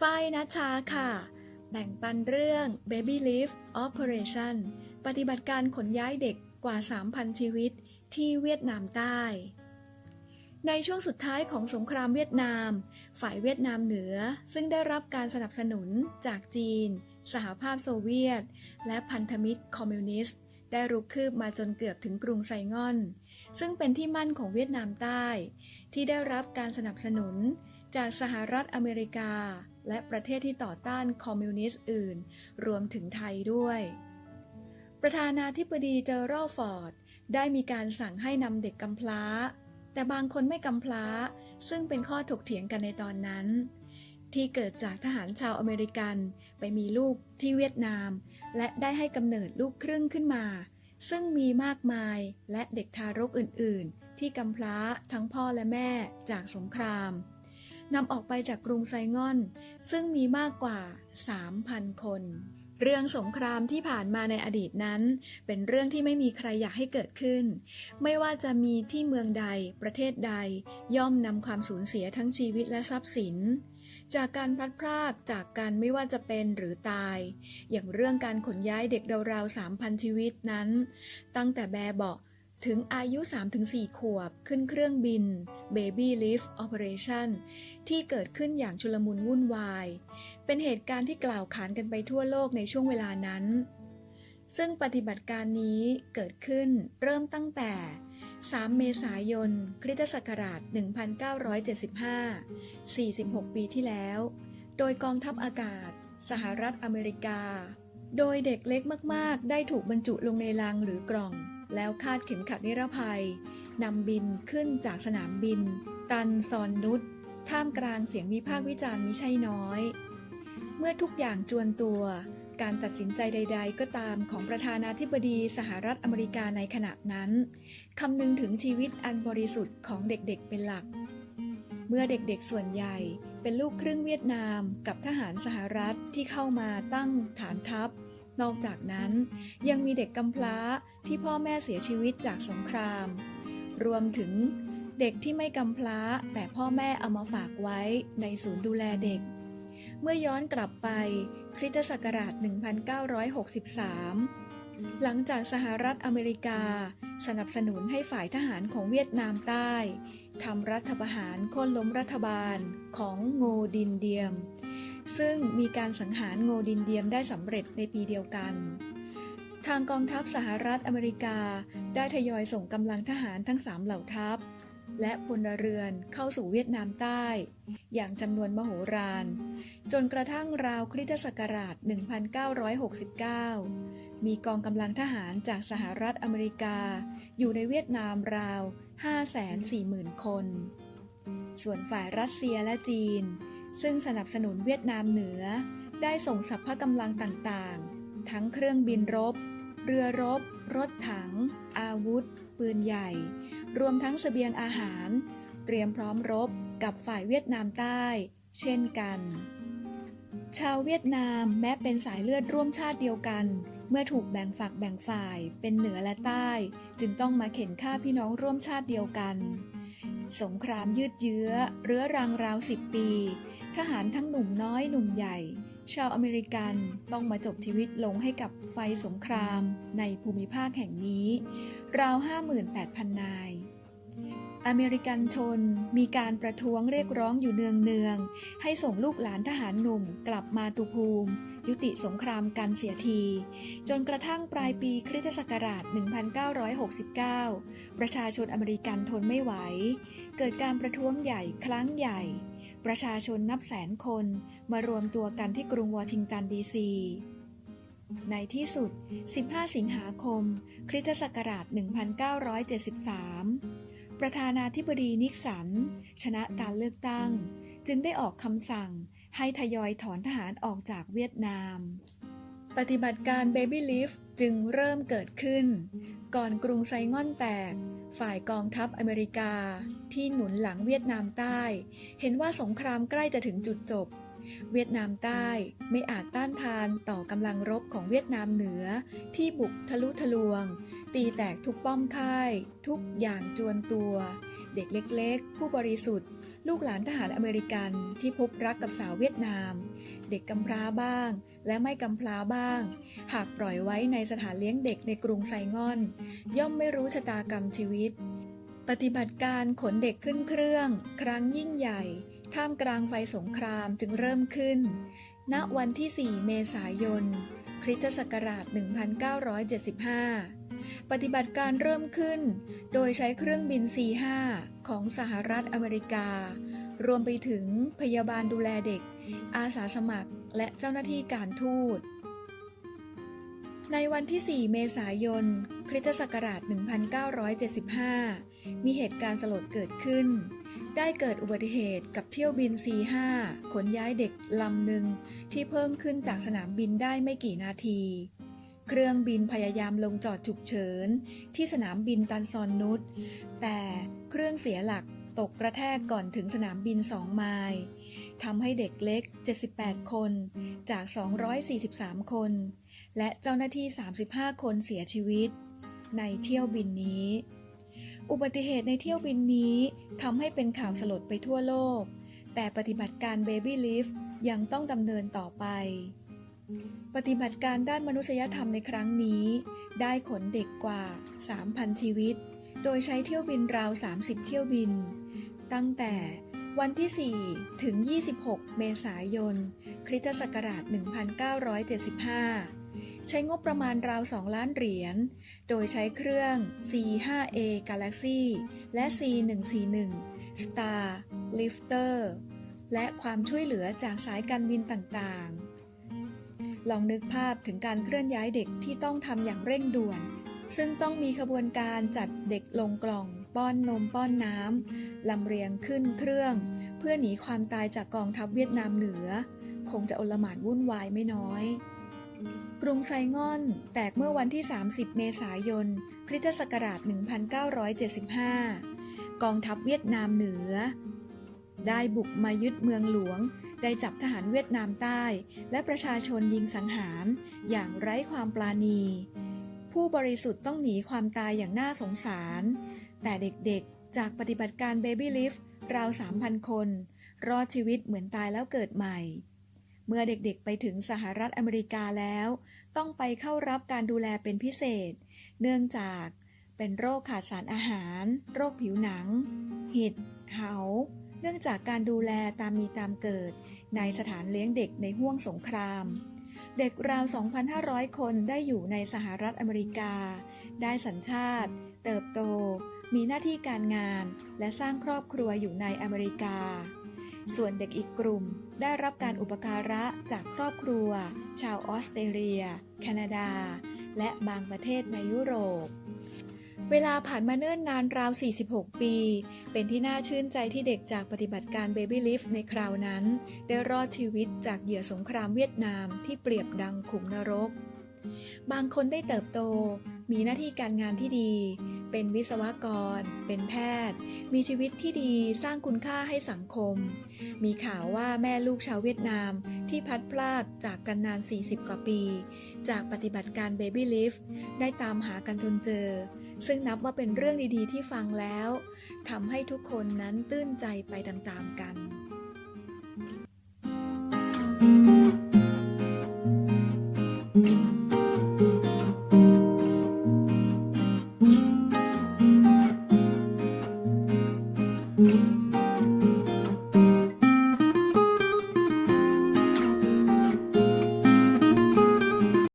ฝ่ายนัชาค่ะ แบ่งปันเรื่อง Baby Lift Operation ปฏิบัติการขนย้ายเด็กกว่า 3,000 ชีวิตที่เวียดนามใต้ ในช่วงสุดท้ายของสงครามเวียดนาม ฝ่ายเวียดนามเหนือซึ่งได้รับการสนับสนุนจากจีน สหภาพโซเวียต และพันธมิตรคอมมิวนิสต์ ได้รุกคืบมาจนเกือบถึงกรุงไซงอน ซึ่งเป็นที่มั่นของเวียดนามใต้ ที่ได้รับการสนับสนุน จากสหรัฐอเมริกา และประเทศที่ต่อต้านคอมมิวนิสต์อื่น รวมถึงไทยด้วย ประธานาธิบดีเจอรัลฟอร์ด ได้มีการสั่งให้นำเด็กกำพร้า แต่บางคนไม่กำพร้า ซึ่งเป็นข้อถกเถียงกันในตอนนั้น ที่เกิดจากทหารชาวอเมริกันไปมีลูกที่เวียดนาม และได้ให้กำเนิดลูกครึ่งขึ้นมา ซึ่งมีมากมายและเด็กทารกอื่น ๆ ที่กำพร้าทั้งพ่อและแม่จากสงคราม นำออกไปจากกรุงไซงอน ซึ่งมีมากกว่า 3,000 คน เรื่องสงครามที่ผ่านมาในอดีตนั้น เป็นเรื่องที่ไม่มีใครอยากให้เกิดขึ้น ไม่ว่าจะมีที่เมืองใด ประเทศใด ย่อมนำความสูญเสียทั้งชีวิตและทรัพย์สินจากการพลัดพรากจากกันไม่ว่าจะเป็นหรือตาย อย่างเรื่องการขนย้ายเด็กราวๆ3,000ชีวิตนั้น ตั้งแต่แบเบาะ ถึงอายุ 3-4 ขวบ ขึ้นเครื่องบิน Baby Lift Operation ที่เกิดขึ้นอย่างชุลมุนวุ่นวาย เป็นเหตุการณ์ที่กล่าวขานกันไปทั่วโลกในช่วงเวลานั้น ซึ่งปฏิบัติการนี้เกิดขึ้นเริ่มตั้งแต่ 3 เมษายน คริสตศักราช 1975 46 ปีที่แล้ว โดยกองทัพอากาศ สหรัฐอเมริกา โดยเด็กเล็กมาก ๆ ได้ถูกบรรจุลงในลังหรือกล่อง แล้วคาดเข็มขัดนิรภัยนำบินขึ้นจากสนามบิน ตันซอนนุชท่ามกลางเสียงวิพากษ์วิจารณ์มิใช่น้อย เมื่อทุกอย่างจวนตัว การตัดสินใจใด ๆ ก็ตามของประธานาธิบดีสหรัฐอเมริกาในขณะนั้นคำนึงถึงชีวิตอันบริสุทธิ์ของเด็กๆเป็นหลัก เมื่อเด็กๆส่วนใหญ่เป็นลูกครึ่งเวียดนามกับทหารสหรัฐที่เข้ามาตั้งฐานทัพ นอกจากนั้นยังมีเด็กกำพร้าที่พ่อแม่เสียชีวิตจากสงคราม รวมถึงเด็กที่ไม่กำพร้าแต่พ่อแม่เอามาฝากไว้ในศูนย์ดูแลเด็ก เมื่อย้อนกลับไปคริสตศักราช 1963 หลังจากสหรัฐอเมริกา สนับสนุนให้ฝ่ายทหารของเวียดนามใต้ทำรัฐประหารค่นล้มรัฐบาลของโงดินเดียม ซึ่งมีการสังหารโงดินเดียมได้สำเร็จในปีเดียวกัน ทางกองทัพสหรัฐอเมริกาได้ทยอยส่งกำลังทหารทั้งสามเหล่าทัพ และพลเรือนเข้าสู่เวียดนามใต้ อย่างจำนวนมโหฬารจนกระทั่งราวคริสตศักราช 1969 มีกองกำลังทหารจากสหรัฐอเมริกา อยู่ในเวียดนามราว 540,000 คน ส่วนฝ่ายรัสเซียและจีน ซึ่งสนับสนุนเวียดนามเหนือ ได้ส่งสัพพะกำลังต่างๆ ทั้งเครื่องบินรบ เรือรบ รถถัง อาวุธ ปืนใหญ่ รวมทั้งสเสบียงอาหาร เตรียมพร้อมรบกับฝ่ายเวียดนามใต้ เช่นกัน ชาวเวียดนามแม้เป็นสายเลือดร่วมชาติเดียวกัน เมื่อถูกแบ่งฝักแบ่งฝ่าย เป็นเหนือและใต้ จึงต้องมาเข็นฆ่าพี่น้องร่วมชาติเดียวกัน สงครามยืดเยื้อ เรื้อรังราวสิบปี ทหารทั้งหนุ่มน้อยหนุ่มใหญ่ ชาวอเมริกันต้องมาจบชีวิตลงให้กับไฟสงครามในภูมิภาคแห่งนี้ ราว 58,000 นาย อเมริกันชนมีการประท้วงเรียกร้องอยู่เนืองๆ ให้ส่งลูกหลานทหารหนุ่มกลับมาตุภูมิ ยุติสงครามกันเสียที จนกระทั่งปลายปีคริสตศักราช 1969 ประชาชนอเมริกันทนไม่ไหว เกิดการประท้วงใหญ่ครั้งใหญ่ ประชาชนนับแสนคนมารวมตัวกันที่กรุงวอชิงตันดีซี ในที่สุด 15 สิงหาคม คริสตศักราช 1973 ประธานาธิบดีนิกสัน ชนะการเลือกตั้ง จึงได้ออกคำสั่งให้ทยอยถอนทหารออกจากเวียดนาม ปฏิบัติการ Baby Lift จึงเริ่มเกิดขึ้น ก่อนกรุงไซง่อนแตก ฝ่ายกองทัพอเมริกา ที่หนุนหลังเวียดนามใต้ เห็นว่าสงครามใกล้จะถึงจุดจบ เวียดนามใต้ไม่อาจต้านทานต่อกำลังรบของเวียดนามเหนือ ที่บุกทะลุทะลวง ตีแตกทุกป้อมค่าย ทุกอย่างจวนตัว เด็กเล็กๆ ผู้บริสุทธิ์ลูกหลานทหารอเมริกันที่พบรักกับสาวเวียดนาม เด็กกำพร้าบ้าง และไม่กำพร้าบ้าง หากปล่อยไว้ในสถานเลี้ยงเด็กในกรุงไซงอน ย่อมไม่รู้ชะตากรรมชีวิต ปฏิบัติการขนเด็กขึ้นเครื่อง ครั้งยิ่งใหญ่ ท่ามกลางไฟสงครามจึงเริ่มขึ้น ณวันที่ 4 เมษายนคริสตศักราช 1975 ปฏิบัติการเริ่มขึ้น โดยใช้เครื่องบิน C-5 ของสหรัฐอเมริกา รวมไปถึงพยาบาลดูแลเด็ก อาสาสมัครและเจ้าหน้าที่การทูต ในวันที่ 4 เมษายน คริสตศักราช 1975 มีเหตุการณ์สลดเกิดขึ้น ได้เกิดอุบัติเหตุกับเที่ยวบิน C5 ขนย้ายเด็กลำหนึ่งที่เพิ่งขึ้นจากสนามบินได้ไม่กี่นาทีเครื่องบินพยายามลงจอดฉุกเฉิน ที่สนามบินตันซอนนุชแต่เครื่องเสียหลักตกกระแทกก่อนถึงสนามบิน2ไมล์ ทำให้เด็กเล็ก 78 คน จาก 243 คน และเจ้าหน้าที่ 35 คนเสียชีวิต ในเที่ยวบินนี้ อุบัติเหตุในเที่ยวบินนี้ทำให้เป็นข่าวสลดไปทั่วโลก แต่ปฏิบัติการ Baby Lift ยังต้องดำเนินต่อไป ปฏิบัติการด้านมนุษยธรรมในครั้งนี้ ได้ขนเด็กกว่า 3,000 ชีวิต โดยใช้เที่ยวบินราว 30 เที่ยวบิน ตั้งแต่ วันที่ 4 ถึง 26 เมษายน คริสตศักราช 1975 ใช้งบประมาณราว 2 ล้านเหรียญ โดยใช้เครื่อง C5A Galaxy และ C141 Star Lifter และความช่วยเหลือจากสายการบินต่างๆ ลองนึกภาพถึงการเคลื่อนย้ายเด็กที่ต้องทำอย่างเร่งด่วน ซึ่งต้องมีขบวนการจัดเด็กลงกล่อง ป้อนนมป้อนน้ำลำเรียงขึ้นเครื่อง เพื่อหนีความตายจากกองทัพเวียดนามเหนือ คงจะอลหม่านวุ่นวายไม่น้อย กรุงไซง่อนแตกเมื่อวันที่ 30 เมษายนคริสตศักราช 1975 กองทัพเวียดนามเหนือ ได้บุกมายึดเมืองหลวงได้จับทหารเวียดนามใต้ และประชาชนยิงสังหาร อย่างไร้ความปราณี ผู้บริสุทธิ์ต้องหนีความตายอย่างน่าสงสาร แต่เด็กๆ จากปฏิบัติการ Baby Lift ราว 3,000 คน รอดชีวิตเหมือนตายแล้วเกิดใหม่ เมื่อเด็กๆไปถึงสหรัฐอเมริกาแล้ว ต้องไปเข้ารับการดูแลเป็นพิเศษ เนื่องจากเป็นโรคขาดสารอาหาร โรคผิวหนัง หิด เหา เนื่องจากการดูแลตามมีตามเกิด ในสถานเลี้ยงเด็กในห้วงสงคราม เด็กราว 2,500 คนได้อยู่ในสหรัฐอเมริกา ได้สัญชาติ เติบโต มีหน้าที่การงานและสร้างครอบครัวอยู่ในอเมริกา ส่วนเด็กอีกกลุ่มได้รับการอุปการะจากครอบครัว ชาวออสเตรเลีย แคนาดา และบางประเทศในยุโรปเวลาผ่านมาเนิ่นนานราว 46 ปี เป็นที่น่าชื่นใจที่เด็กจากปฏิบัติการ Baby Lift ในคราวนั้น ได้รอดชีวิตจากเหยื่อสงครามเวียดนามที่เปรียบดังขุมนรก บางคนได้เติบโต มีหน้าที่การงานที่ดี เป็นวิศวกร เป็นแพทย์ มีชีวิตที่ดีสร้างคุณค่าให้สังคม มีข่าวว่าแม่ลูกชาวเวียดนามที่พัดพรากจากกันนาน 40 กว่าปี จากปฏิบัติการ Baby Lift ได้ตามหากันจนเจอ ซึ่งนับว่าเป็นเรื่องดีๆที่ฟังแล้วทำให้ทุกคนนั้นตื้นใจไปตามๆกัน